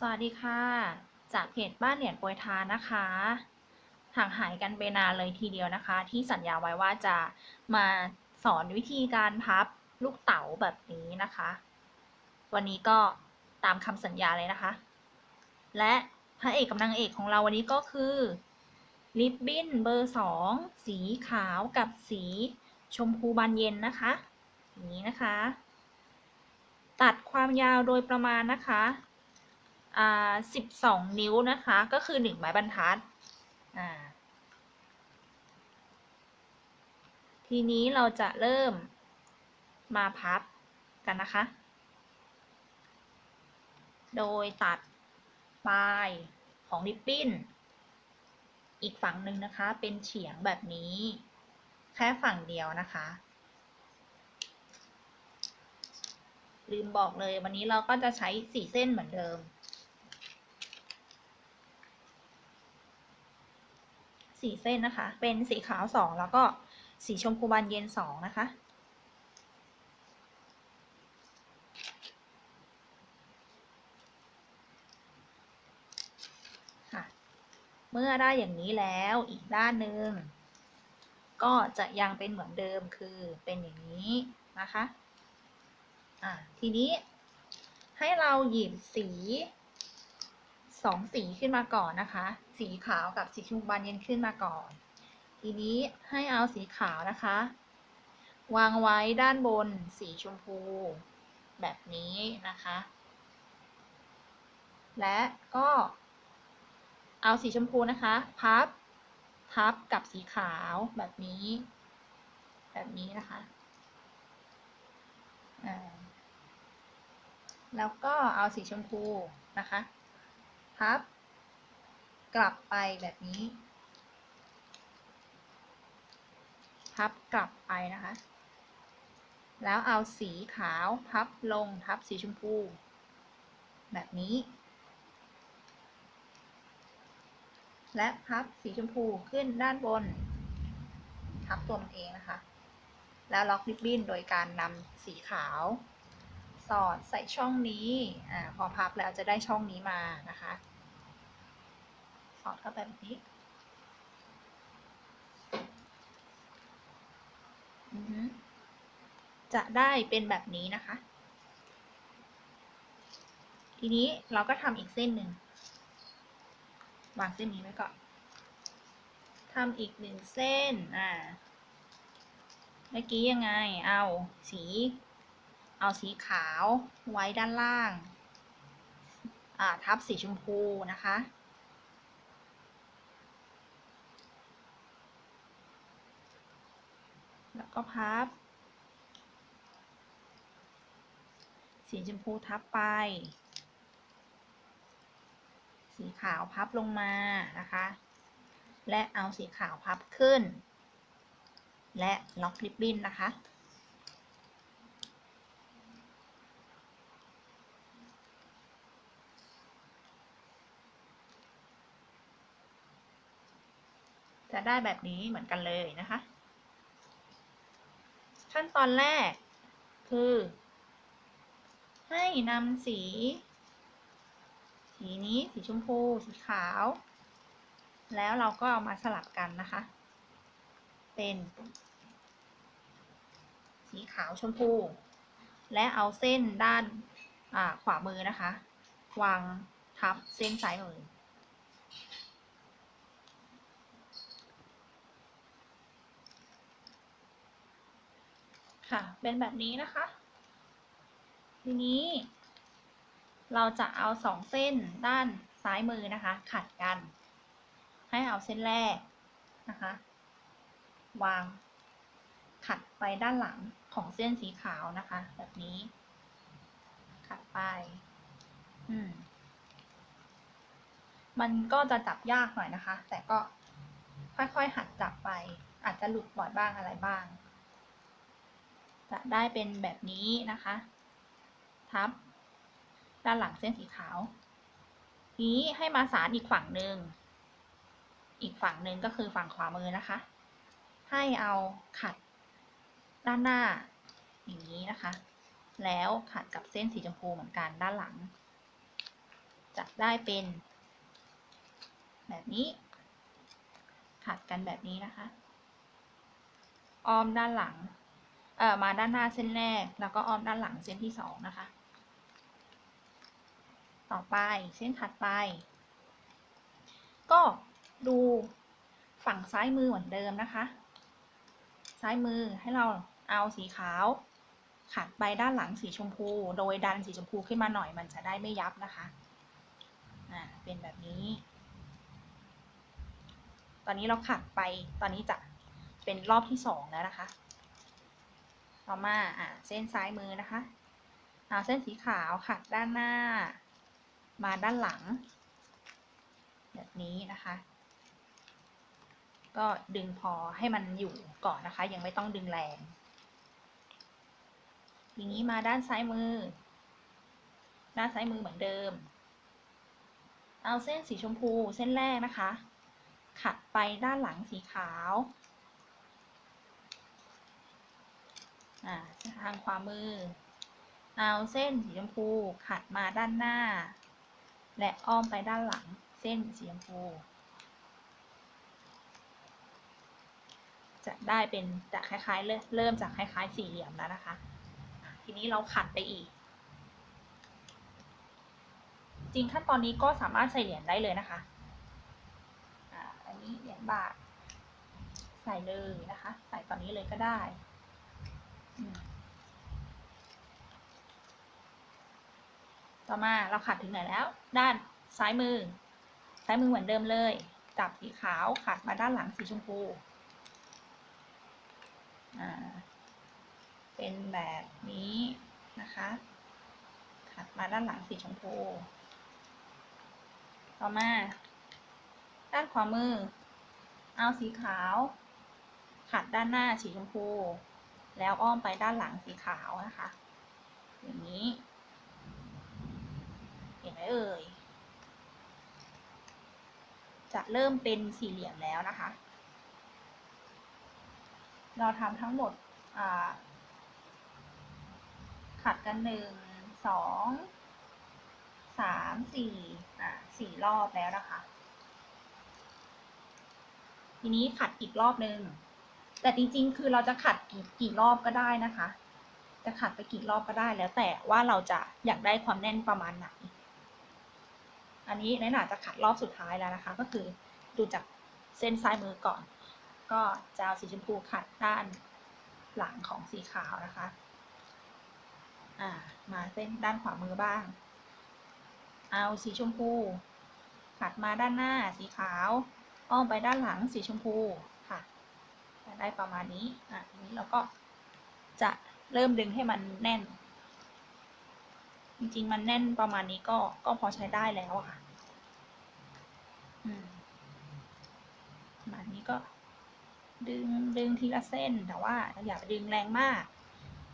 สวัสดีค่ะ จากเพจบ้านเหรียญปรยทานนะคะห่างหายกันไปนานเลยทีเดียวนะคะ ที่สัญญาไว้ว่าจะมาสอนวิธีการพับลูกเต๋าแบบนี้นะคะ วันนี้ก็ตามคำสัญญาเลยนะคะ และพระเอกกับนางเอกของเราวันนี้ก็คือลิปบิ้นเบอร์สองสีขาวกับสีชมพูบานเย็นนะคะอย่างนี้นะคะ ตัดความยาวโดยประมาณนะคะ สิบสองนิ้วนะคะ ก็คือหนึ่งไม้บรรทัด ทีนี้เราจะเริ่มมาพับกันนะคะ โดยตัดปลายของริบบิ้น อีกฝั่งหนึ่งนะคะ เป็นเฉียงแบบนี้ แค่ฝั่งเดียวนะคะ ลืมบอกเลยวันนี้เราก็จะใช้สีเส้นเหมือนเดิม สี่เส้นนะคะ เป็นสีขาวสองแล้วก็สีชมพูบานเย็นสองนะคะค่ะเมื่อได้อย่างนี้แล้วอีกด้านหนึ่งก็จะยังเป็นเหมือนเดิมคือเป็นอย่างนี้นะคะอะทีนี้ให้เราหยิบสีสองสีขึ้นมาก่อนนะคะ สีขาวกับสีชมพูบานเย็นขึ้นมาก่อน ทีนี้ให้เอาสีขาวนะคะ วางไว้ด้านบนสีชมพู แบบนี้นะคะ และก็เอาสีชมพูนะคะ พับทับกับสีขาวแบบนี้ แบบนี้นะคะแล้วก็เอาสีชมพูนะคะพับ กลับไปแบบนี้ พับกลับไปนะคะ แล้วเอาสีขาวพับลงทับสีชมพู แบบนี้ และพับสีชมพูขึ้นด้านบน ทับตัวมันเองนะคะ แล้วล็อกริบบิ้นโดยการนำสีขาวสอดใส่ช่องนี้อพอพับแล้วจะได้ช่องนี้มานะคะ อดเข้าไปแบบนี้จะได้เป็นแบบนี้นะคะ ทีนี้เราก็ทำอีกเส้นหนึ่ง วางเส้นนี้ไว้ก่อนทำอีกหนึ่งเส้น อ่า เมื่อกี้ยังไง เอาสี เอาสีขาวไว้ด้านล่าง อ่า ทับสีชมพูนะคะ แล้ว ก็พับ สีชมพูทับไป สีขาวพับลงมานะคะ และเอาสีขาวพับขึ้น และล็อกริบบิ้นนะคะจะได้แบบนี้เหมือนกันเลยนะคะ ขั้นตอนแรก คือ ให้นำสี สีนี้สีชมพู สีขาว แล้วเราก็เอามาสลับกันนะคะ เป็น สีขาวชมพู และเอาเส้นด้านขวามือนะคะ วางทับเส้นซ้ายมือ ค่ะ เป็นแบบนี้นะคะ ทีนี้ เราจะเอาสองเส้นด้านซ้ายมือนะคะ ขัดกัน ให้เอาเส้นแรกนะคะ วางขัดไปด้านหลังของเส้นสีขาวนะคะ แบบนี้ ขัดไป อืม มันก็จะจับยากหน่อยนะคะ แต่ก็ค่อยๆหัดจับไป อาจจะหลุดบ่อยบ้างอะไรบ้าง จะได้เป็นแบบนี้นะคะ ทับ ด้านหลังเส้นสีขาว นี้ให้มาสารอีกฝั่งหนึ่ง อีกฝั่งหนึ่งก็คือฝั่งขวามือนะคะ ให้เอาขัดด้านหน้า อย่างนี้นะคะ แล้วขัดกับเส้นสีชมพูเหมือนกันด้านหลัง จะได้เป็น แบบนี้ ขัดกันแบบนี้นะคะ อ้อมด้านหลัง เอ่อมาด้านหน้าเส้นแรก แล้วก็อ้อมด้านหลังเส้นที่สองนะคะ ต่อไปเส้นถัดไป ก็ดูฝั่งซ้ายมือเหมือนเดิมนะคะ ซ้ายมือให้เราเอาสีขาวขัดไปด้านหลังสีชมพู โดยดันสีชมพูขึ้นมาหน่อยมันจะได้ไม่ยับนะคะ อ่า เป็นแบบนี้ ตอนนี้เราขัดไป ตอนนี้จะเป็นรอบที่สองแล้วนะคะ ต่อมาอ่าเส้นซ้ายมือนะคะเอาเส้นสีขาวขัดด้านหน้า มาด้านหลัง แบบนี้นะคะ ก็ดึงพอให้มันอยู่ก่อนนะคะ ยังไม่ต้องดึงแรงทีนี้มาด้านซ้ายมือ ด้านซ้ายมือเหมือนเดิม เอาเส้นสีชมพูเส้นแรกนะคะ ขัดไปด้านหลังสีขาว อ่าทางขวามือ เอาเส้นสีชมพูขัดมาด้านหน้า และอ้อมไปด้านหลังเส้นสีชมพู จะได้เป็นจะคล้ายๆ เริ่มจากคล้ายๆสี่เหลี่ยมแล้วนะคะ ทีนี้เราขัดไปอีก จริงขั้นตอนนี้ก็สามารถใส่เหรียญได้เลยนะคะอันนี้เหรียญบาทใส่เลยนะคะ ใส่ตอนนี้เลยก็ได้ ต่อมาเราขัดถึงไหนแล้ว ด้านซ้ายมือ ซ้ายมือเหมือนเดิมเลย จับสีขาวขัดมาด้านหลังสีชมพูเป็นแบบนี้นะคะ ขัดมาด้านหลังสีชมพู ต่อมา ด้านขวามือ เอาสีขาว ขัดด้านหน้าสีชมพู แล้วอ้อมไปด้านหลังสีขาวนะคะ อย่างนี้ เห็นไหมเอ่ย จะเริ่มเป็นสี่เหลี่ยมแล้วนะคะ เราทำทั้งหมดขัดกันหนึ่งสองสามสี่อ่าสี่รอบแล้วนะคะ ทีนี้ขัดอีกรอบหนึ่ง แต่จริงๆ คือเราจะขัดกี่กี่รอบก็ได้นะคะ จะขัดไปกี่รอบก็ได้แล้วแต่ว่าเราจะอยากได้ความแน่นประมาณไหน อันนี้ในหนาจะขัดรอบสุดท้ายแล้วนะคะ ก็คือดูจากเส้นซ้ายมือก่อน ก็จะเอาสีชมพูขัดด้านหลังของสีขาวนะคะ อ่า มาเส้นด้านขวามือบ้าง เอาสีชมพู ขัดมาด้านหน้าสีขาว อ้อมไปด้านหลังสีชมพู ได้ประมาณนี้อะทีนี้เราก็จะเริ่มดึงให้มันแน่น จริงๆ มันแน่นประมาณนี้ก็ก็พอใช้ได้แล้วอะค่ะอืมประมาณนี้ก็ดึงดึงทีละเส้นแต่ว่าอย่าไปดึงแรงมาก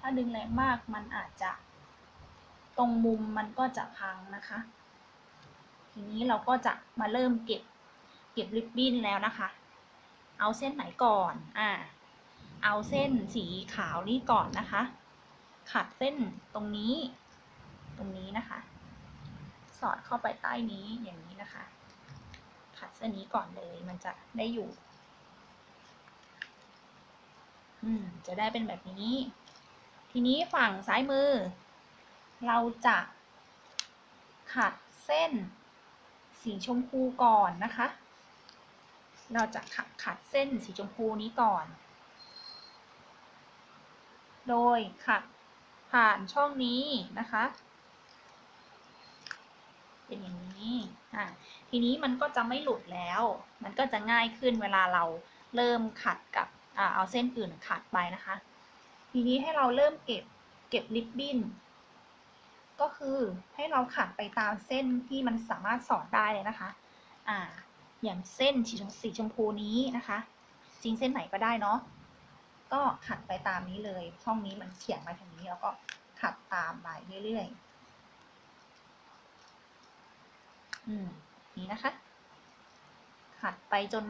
ถ้าดึงแรงมากมันอาจจะ ตรงมุมมันก็จะพังนะคะ ทีนี้เราก็จะมาเริ่มเก็บเก็บริบบิ้นแล้วนะคะ เอาเส้นไหนก่อน อ่า เอาเส้นสีขาวนี้ก่อนนะคะ ขัดเส้นตรงนี้ ตรงนี้นะคะ สอดเข้าไปใต้นี้อย่างนี้นะคะ ขัดเส้นนี้ก่อนเลย มันจะได้อยู่ อืม จะได้เป็นแบบนี้ ทีนี้ฝั่งซ้ายมือ เราจะขัดเส้นสีชมพูก่อนนะคะ เราจะขัดขัดเส้นสีชมพูนี้ก่อน โดยขัดผ่านช่องนี้นะคะ เป็นอย่างนี้อะทีนี้มันก็จะไม่หลุดแล้ว มันก็จะง่ายขึ้นเวลาเราเริ่มขัดกับอ่าเอาเส้นอื่นขัดไปนะคะ ทีนี้ให้เราเริ่มเก็บเก็บริบบิ้นก็คือให้เราขัดไปตามเส้นที่มันสามารถสอดได้เลยนะคะ อ่า อย่างเส้นสีชมสีชมพูนี้นะคะจริงเส้นไหนก็ได้เนาะก็ขัดไปตามนี้เลย ช่องนี้มันเฉียงมาทางนี้แล้วก็ขัดตามไปเรื่อยๆอืมนี้นะคะ ขัดไปจน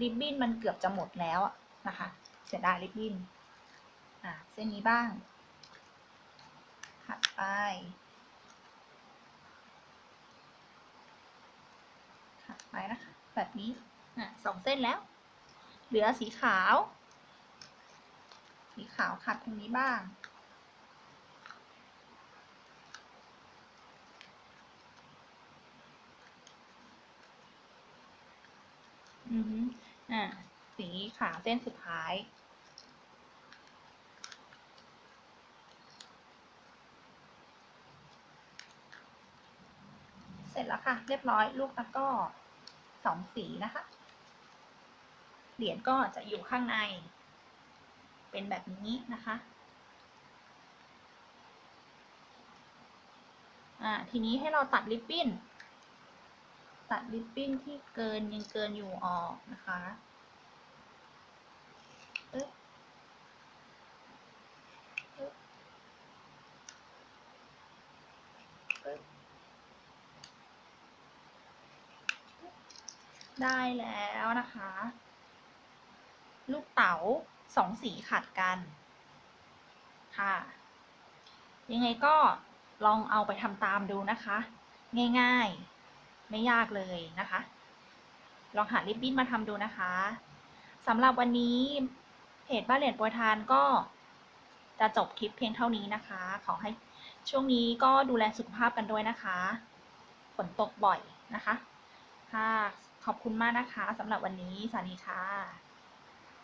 ริบบิ้นมันเกือบจะหมดแล้วนะคะ เสียดายริบบิ้นอ่าเส้นนี้บ้าง ขัดไป ไปนะคะ แบบนี้อะสองเส้นแล้ว เหลือสีขาว สีขาวขัดตรงนี้บ้าง อือฮึอ่าสีขาวเส้นสุดท้ายเสร็จแล้วค่ะ เรียบร้อยลูกตะก้อ สองสีนะคะ เหรียญก็จะอยู่ข้างใน เป็นแบบนี้นะคะทีนี้ให้เราตัดริบบิ้น ตัดริบบิ้นที่เกินยังเกินอยู่ออกนะคะปึ๊บปึ๊บปึ๊บ ได้แล้วนะคะ ลูกเต๋าสองสีขัดกัน ค่ะ ยังไงก็ลองเอาไปทำตามดูนะคะ ง่ายๆ ไม่ยากเลยนะคะ ลองหาริบบิ้นมาทำดูนะคะสำหรับวันนี้เพจบ้านเหรียญโปรยทานก็จะจบคลิปเพียงเท่านี้นะคะ ขอให้ช่วงนี้ก็ดูแลสุขภาพกันด้วยนะคะ ฝนตกบ่อยนะคะค่ะ ขอบคุณมากนะคะสำหรับวันนี้สวัสดีค่ะ